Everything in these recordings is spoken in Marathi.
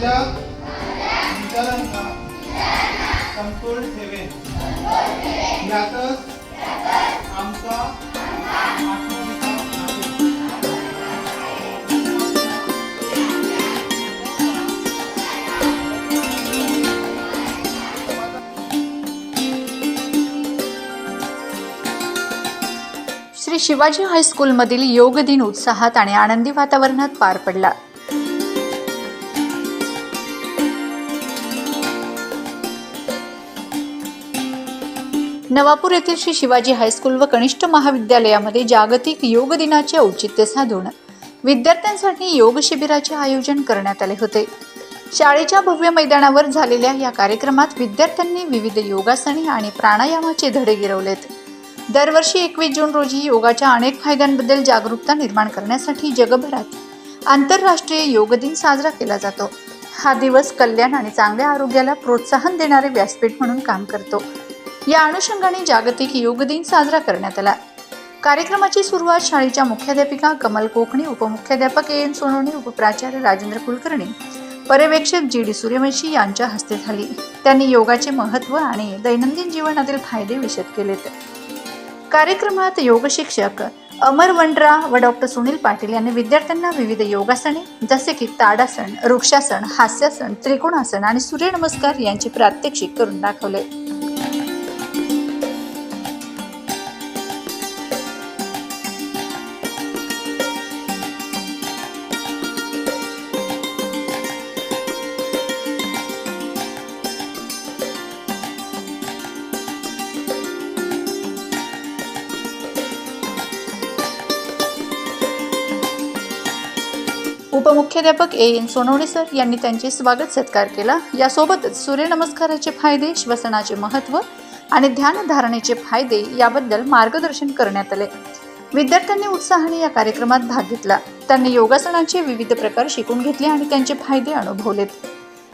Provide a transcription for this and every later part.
माझ्या विचारांना समतोल यातच आमचा श्री शिवाजी हायस्कूलमधील योग दिन उत्साहात आणि आनंदी वातावरणात पार पडला. नवापूर येथील श्री शिवाजी हायस्कूल व कनिष्ठ महाविद्यालयामध्ये जागतिक योग दिनाचे औचित्य साधून विद्यार्थ्यांसाठी योग शिबिराचे आयोजन करण्यात आले होते. शाळेच्या भव्य मैदानावर झालेल्या या कार्यक्रमात विद्यार्थ्यांनी विविध योगासने आणि प्राणायामाचे धडे गिरवलेत. दरवर्षी एकवीस जून रोजी योगाच्या अनेक फायद्यांबद्दल जागरूकता निर्माण करण्यासाठी जगभरात आंतरराष्ट्रीय योग दिन साजरा केला जातो. हा दिवस कल्याण आणि चांगल्या आरोग्याला प्रोत्साहन देणारे व्यासपीठ म्हणून काम करतो. या अनुषंगाने जागतिक योग दिन साजरा करण्यात आला. कार्यक्रमाची सुरुवात शाळेच्या मुख्याध्यापिका कमल कोकणी उपमुख्याध्यापक ए एन सोनवणे उपप्राचार्य राजेंद्र कुलकर्णी पर्यवेक्षक जी डी सूर्यवंशी यांच्या हस्ते झाली. त्यांनी योगाचे महत्त्व आणि दैनंदिन जीवनातील फायदे विशद केलेत. कार्यक्रमात योग शिक्षक अमर वंड्रा व डॉक्टर सुनील पाटील यांनी विद्यार्थ्यांना विविध योगासने जसे की ताडासन वृक्षासन हास्यासन त्रिकोणासन आणि सूर्यनमस्कार यांचे प्रात्यक्षिक करून दाखवले. उपमुख्याध्यापक ए. एन. सोनवणे सर यांनी त्यांचे स्वागत सत्कार केला. यासोबतच सूर्यनमस्काराचे फायदे श्वसनाचे महत्त्व आणि ध्यानधारणेचे फायदे याबद्दल मार्गदर्शन करण्यात आले. विद्यार्थ्यांनी उत्साहाने या कार्यक्रमात भाग घेतला. त्यांनी योगासनांचे विविध प्रकार शिकून घेतले आणि त्यांचे फायदे अनुभवलेत.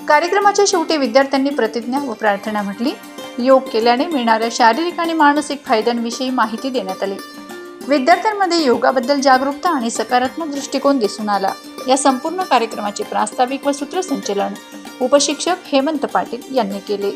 कार्यक्रमाच्या शेवटी विद्यार्थ्यांनी प्रतिज्ञा व प्रार्थना म्हटली. योग केल्याने मिळणाऱ्या शारीरिक आणि मानसिक फायद्यांविषयी माहिती देण्यात आली. विद्यार्थ्यांमध्ये योगाबद्दल जागरूकता आणि सकारात्मक दृष्टिकोन दिसून आला. या संपूर्ण कार्यक्रमाचे प्रास्ताविक व सूत्रसंचलन उपशिक्षक हेमंत पाटील यांनी केले.